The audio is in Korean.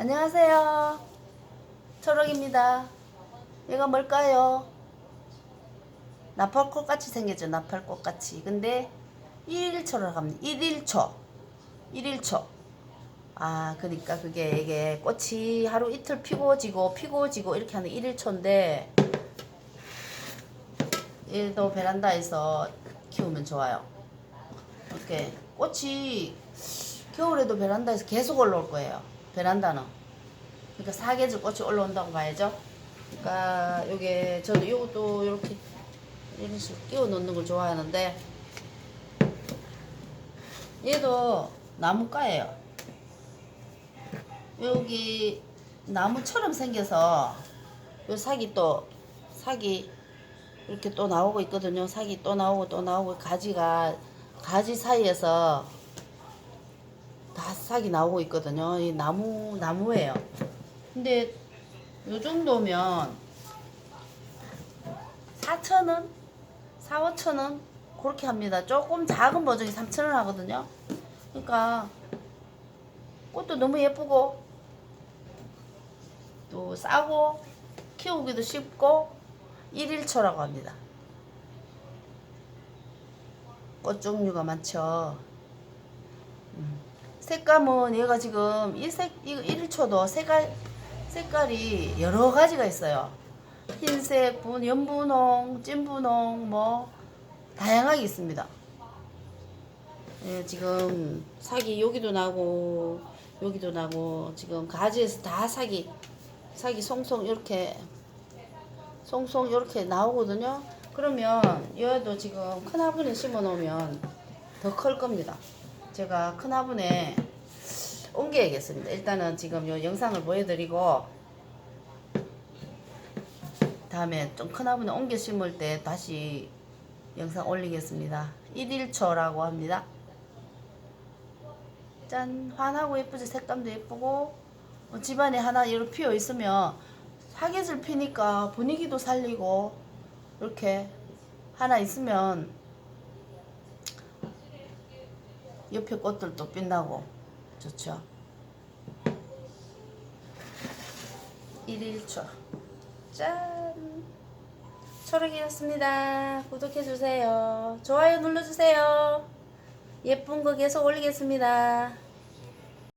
안녕하세요. 초록입니다. 얘가 뭘까요? 나팔꽃 같이 생겼죠. 나팔꽃 같이. 근데 1일초라고 합니다. 1일초. 1일초. 아, 그러니까 그게 이게 꽃이 하루 이틀 피고 지고 피고 지고 이렇게 하는 1일초인데 얘도 베란다에서 키우면 좋아요. 이렇게 꽃이 겨울에도 베란다에서 계속 올라올 거예요. 베란다는. 그러니까 사계절 꽃이 올라온다고 봐야죠. 그러니까 요게 저도 이것도 이렇게 이런 식으로 끼워 놓는 걸 좋아하는데 얘도 나무가예요. 여기 나무처럼 생겨서 요 사기 또 사기 이렇게 또 나오고 있거든요. 사기 또 나오고 또 나오고 가지가 가지 사이에서 다 싹이 나오고 있거든요. 이 나무 나무예요. 근데 요 정도면 4,000원, 4, 5,000원 그렇게 합니다. 조금 작은 버전이 3,000원 하거든요. 그러니까 꽃도 너무 예쁘고 또 싸고 키우기도 쉽고 1일초라고 합니다. 꽃 종류가 많죠. 음. 색감은 얘가 지금 이색 이거 1초도 색깔 색깔이 여러 가지가 있어요. 흰색, 분, 연분홍, 찐분홍 뭐 다양하게 있습니다. 예, 지금 사기 여기도 나고 여기도 나고 지금 가지에서 다 사기 사기 송송 이렇게 송송 이렇게 나오거든요. 그러면 얘도 지금 큰 화분에 심어 놓으면 더 클 겁니다. 제가 큰 화분에 옮겨야겠습니다. 일단은 지금 요 영상을 보여드리고 다음에 좀큰 화분에 옮겨 심을 때 다시 영상 올리겠습니다. 1일초라고 합니다. 짠 환하고 예쁘죠 색감도 예쁘고 어, 집안에 하나 이렇게 피어 있으면 사계절 피니까 분위기도 살리고 이렇게 하나 있으면 옆에 꽃들도 빛나고. 좋죠? 1일초. 짠. 초록이었습니다. 구독해주세요. 좋아요 눌러주세요. 예쁜 거 계속 올리겠습니다